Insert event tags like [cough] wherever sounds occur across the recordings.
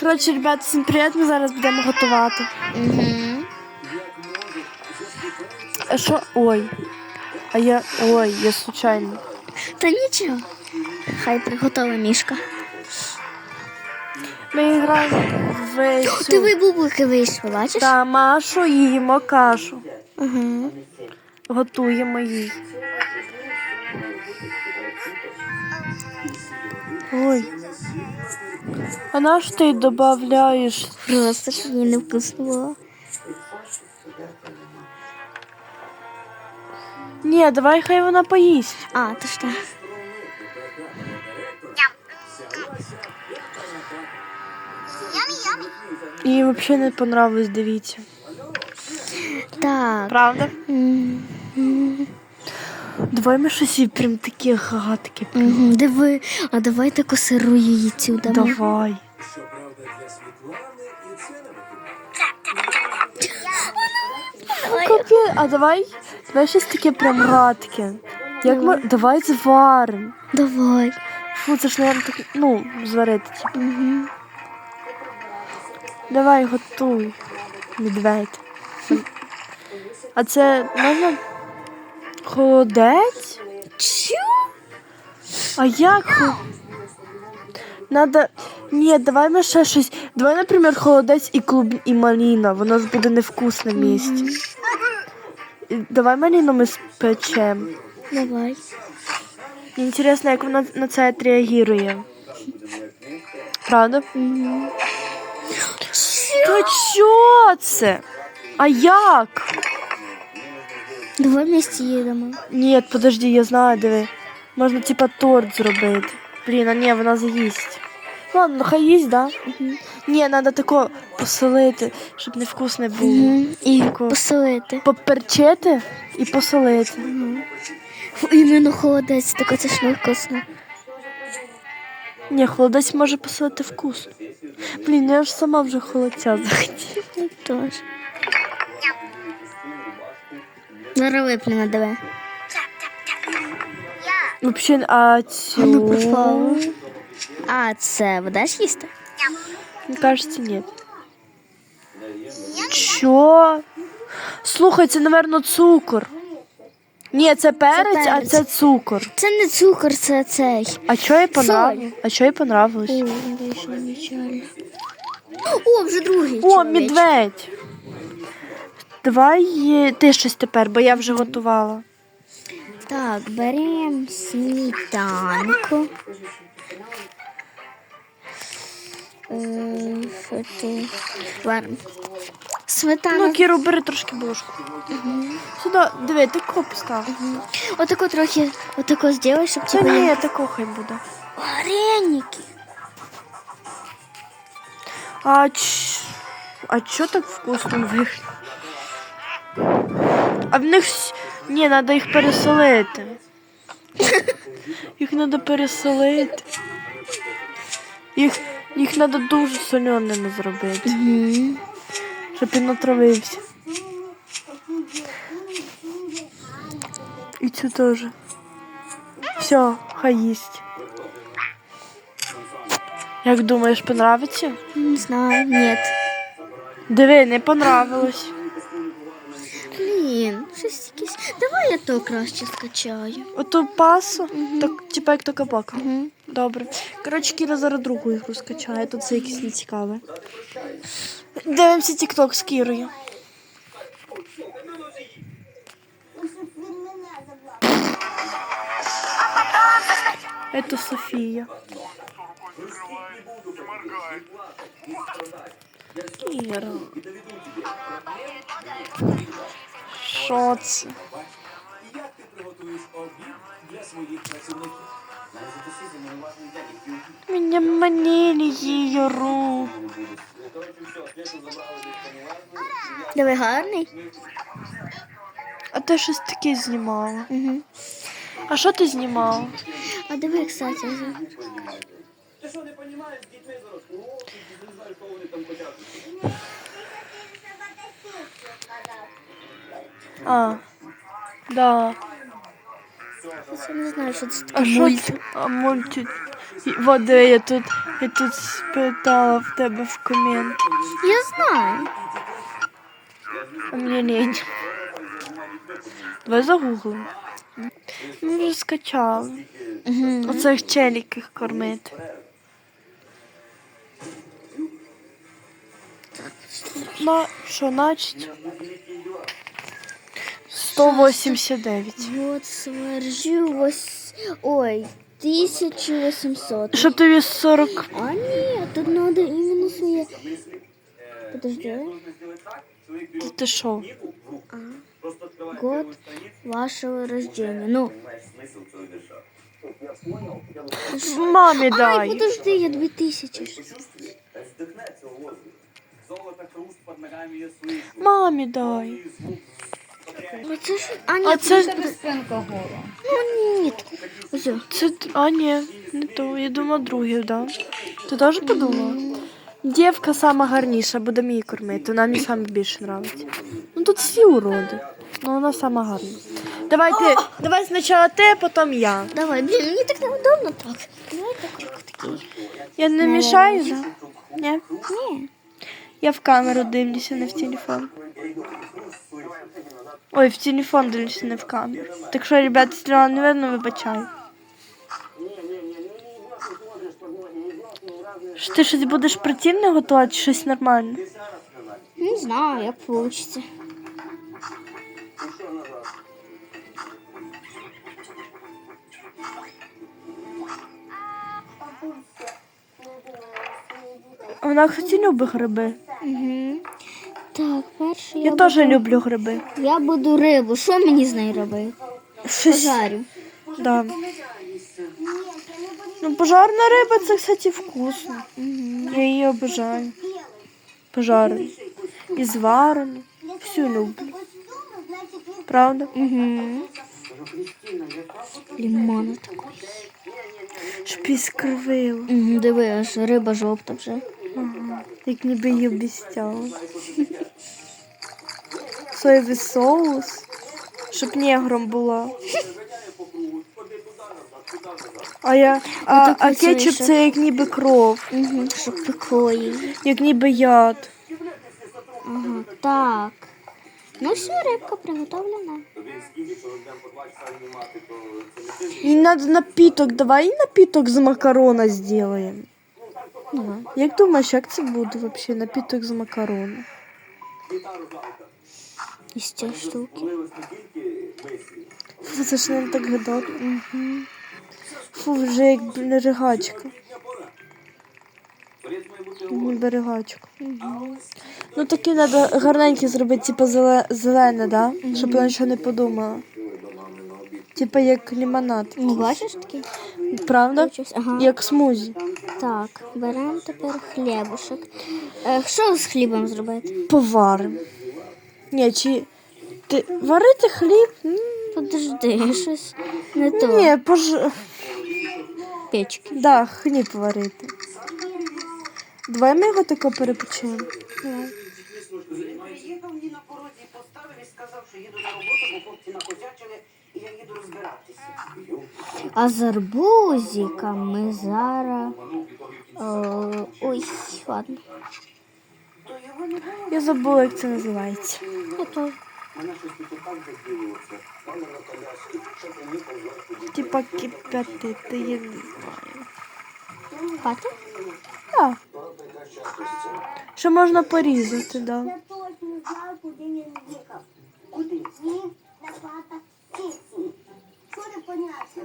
Коротше, ребят, всім привіт, ми зараз будемо готувати. Угу. А що? Ой. А я. Ой, я случайно. Та нічого. Хай приготовий мішка. Ми граємо в цю... Диви бублики вийшли, бачиш? Та Машу і їмо кашу. Угу. Готуємо їй. Ой. А на що ти додаєш? Просто їй не вкусно. Ні, давай хай вона поїсть. А, то так. Їй взагалі не понравилось, дивіться. Так. Правда? Мгм. Давай ми щось прям такі гадки. Мгм. Диви, а давай таку сиру яйцю дамо. Давай. Капі, а давай, давай щось таке прям гадке. Як ми, давай зваримо. Давай. Фу, це ж, наверное, так, ну, зварити. Типу. Угу. Давай, готуй. Медведь. А це можна холодець? Чу? А як? Надо. Ні, давай ми ще щось. Давай, наприклад, холодець і клуб і маліна. Воно ж буде невкусне. І Давай маліну ми спечемо. Давай. Мені Інтересно, як вона на це відреагує. Правда? Та що це? А як? Давай вместе їдемо. Ні, подожди, я знаю, диви. Можна типа торт зробити. Блін, а ні, вона заїсть. Ладно, ну хай їсть, да? Угу. Ні, треба тако посолити, щоб невкусне було. Угу. І Тако посолити. Поперчити і посолити. Угу. Іменно холодець, таке це ж не вкусно. Ні, холодець може посолити вкусно. Блін, я ж сама вже холодця захотіла. Теж. Зараз давай. Взагалі, а цю... А ну. А це будеш їсти? Мне кажется, нет. Чо? Слухай, це, напевно, цукор. Ні, це перець, а перець. це цукор. Це не цукор, це цей. А чо їй понравилось? А чо їй понравилось? О, вже другий. О, чоловічок. медведь. Давай е, ти щось тепер, бо я вже готувала. Так, беремо сметанку. Е, Що ти? Ну, Кіру, бери трошки бушку. Сюди, диви, ти коп став. Отако трохи, отако зробиш, щоб Це типу, ні, тако хай буде. Вареники. А ч... А чо так вкусно вийшло? А в них ні, треба їх пересолити. Їх треба пересолити. Їх, їх треба дуже соленими зробити, Угу. щоб він отравився. І цю теж. Все, хай їсть. Як думаєш, понравиться? Не знаю, нет. Диви, не понравилось. Щось якесь. Давай я то краще скачаю. Ото пасу, так, типа як то кабака. Добре. Коротше, Кіра зараз другу ігру скачає, тут це якесь нецікаве. Дивимося тік-ток з Кірою. Это Софія. Кіра. Що це? Меня манили її рук. Диви гарний. А ти щось таке знімала. Угу. А що ти знімала? А диви, кстати. А, да. Я не знаю, що це таке. А що це? А мульти. І- Вот, диви, я тут, я тут спитала в тебе в комент. Я знаю. А мені лень. Давай загуглимо. Ми вже скачали. Угу. Оцих челіків кормити. На, що, значить? 189. Вот свержу ось... Ой, 1800. Щоб тобі 40. А нет, тут надо именно свои... Подожди. Ти, ти що? Год вашего рождения. Ну, Мамі ай, дай. подожди, я 2000. Мамі дай. Ну, це ж... А, ні, А це ж. Ну, ні. Ось. Це. А, ні, не то. Я думала, другий, да? Ти теж подумала? Дівка сама гарніша, буде мені кормити. Вона мені саме більше подобається. Ну тут всі уроди. Ну вона сама гарна. Давай ти, давай спочатку ти, потім я. Давай, блін, мені так неудобно так. Давай так круг такий. Я не мішаю, да? Ні? Ні. Я в камеру дивлюся, не в телефон. Ой, в телефон дивлюся, не в камеру. Так що, ребята, якщо вам не видно, вибачаю. Що ти щось будеш противне готувати, чи щось нормальне? Не знаю, як получится. Вона хоч і любить гриби. Угу. Так, перше Я я, теж люблю гриби. я буду рибу. Що мені з нею робити? Щось, Пожарю. да. Ну, пожарна риба це, кстати, вкусно. Угу. Я її обожаю. Пожарену. І зварену. Всю люблю. Правда? Угу. Лимона такой. Щоб її скривило. Угу, диви, аж риба жовта вже. Ага. Як ніби її обіцяла. [laughs] Соєвий соус. Щоб негром була. А я. А, а кетчуп це як ніби кров, Угу. Щоб пекло її. як ніби яд. Ага, так. Ну все, рибка приготовлена. І надо напіток, давай і напіток з макарона зробимо. Давай. Як думаєш, як це буде взагалі напіток з макарона? Із цієї штуки. Фу, це ж не так гадати. Угу. Фу, вже як. Ніби ригачка. Угу. Ну такі треба гарненькі зробити, типу зеле... зелене, да? Щоб вона нічого не подумала. Типа як лимонад. Ну, бачиш такий? Правда? Ага. Як смузі. Так, беремо тепер хлібушек. Е, що з хлібом зробити? Поваримо. Ні, чи. Ти варити хліб? Подожди, щось не то. Ні, пож... Печки. Да, хліб варити. Давай ми його тако перепечемо. Давай. Приїхав мені на порозі, поставив і сказав, що їду на роботу, бо хлопці накосячили, і я їду розбиратися. А з арбузиком ми зараз. О, ой, ладно. То його не було. Я забула, як це називається. Я то. Типа кипятити, я не знаю. Хватить? А. Що можна порізати, да. Я точно знаю, куди він їхав. Куди? Він на плата сесії. Що не понятно?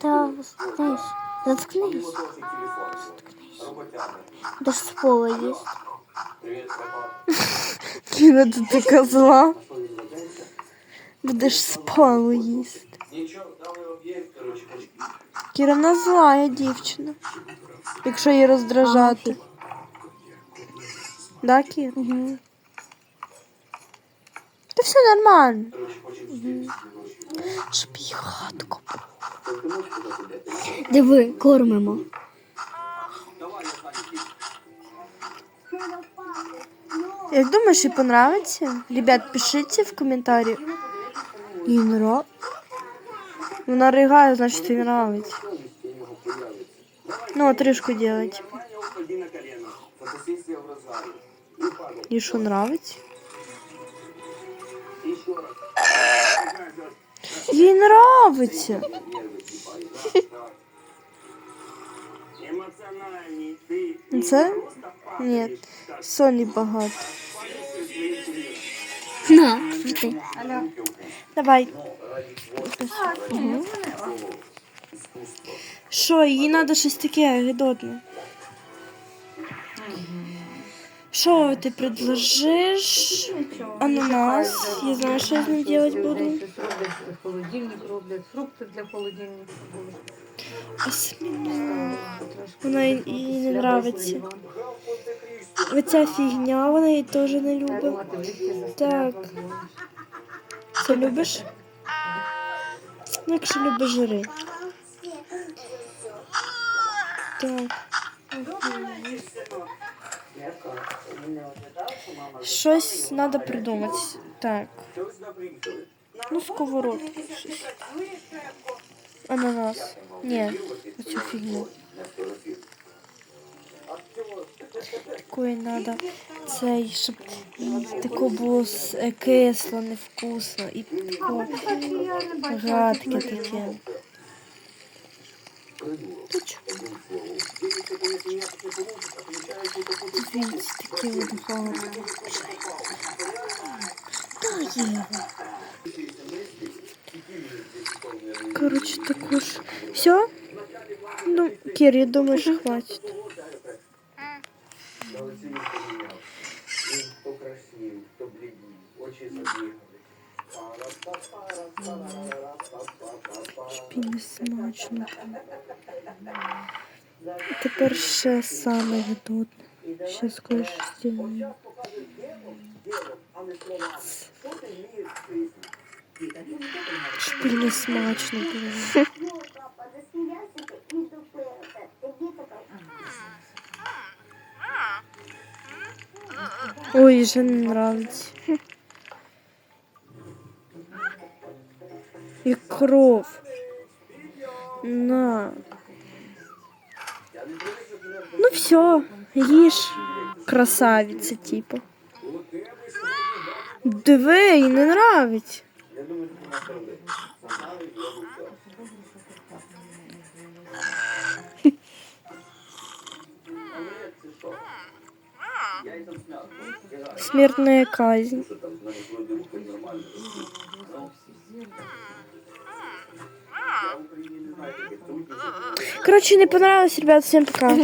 Та заткнись. Заткнись. Де ж з пола є. Кіра, ти така зла. Будеш спалу їсти. Кіра вона злая дівчина. Якщо її роздражати. Да, Кір? Угу. Та все нормально. Щоб їй хатку. Диви, кормимо. Як думаєш, їй понравиться? Ребят, пишите в коментарі. Їй нрав... Вона ригає, значить їй нравиться. Ну, отрижку делать. Нормально упади на колено. Фотосессия в Розарии. И падай. Їй що нравиться? Еще раз. Їй нравиться. Нервы трепали. Да, да. Эмоциональный ты. Ні. Соні багато. На, жди. Давай. Що, їй треба щось таке гидотне. Що ти предложиш? Ананас. Я знаю, що я з ним робити буду. Холодильник роблять, фрукти для холодильника були. Осьміно. Вона їй не нравиться. Оця фігня, вона її теж не любить. Так. Це любиш? Ну, якщо любиш жири. Так. Щось треба придумати. Так. Ну, сковородку. щось. Ананас. Ні, оцю фігню. Такої треба. Цей, щоб тако було е, кисло, невкусно. І тако гадке таке. Дивіться, таке от гадке. Та є. Короче, також. Все? Ну, Кир, я думаю, що хватит. Голосовик поменял. Ну, То краснел, то бледнел. Очи забегали. Шпіни смачно. Тепер ще саме гидотне. Ще кое стіну. Шпільне смачно було. Ну, папа, засмеялся ты и тупый. на. Ну все, ешь, красавица типа. Диви, не нравиться. Смертная казнь. Короче, не понравилось, ребят, всем пока.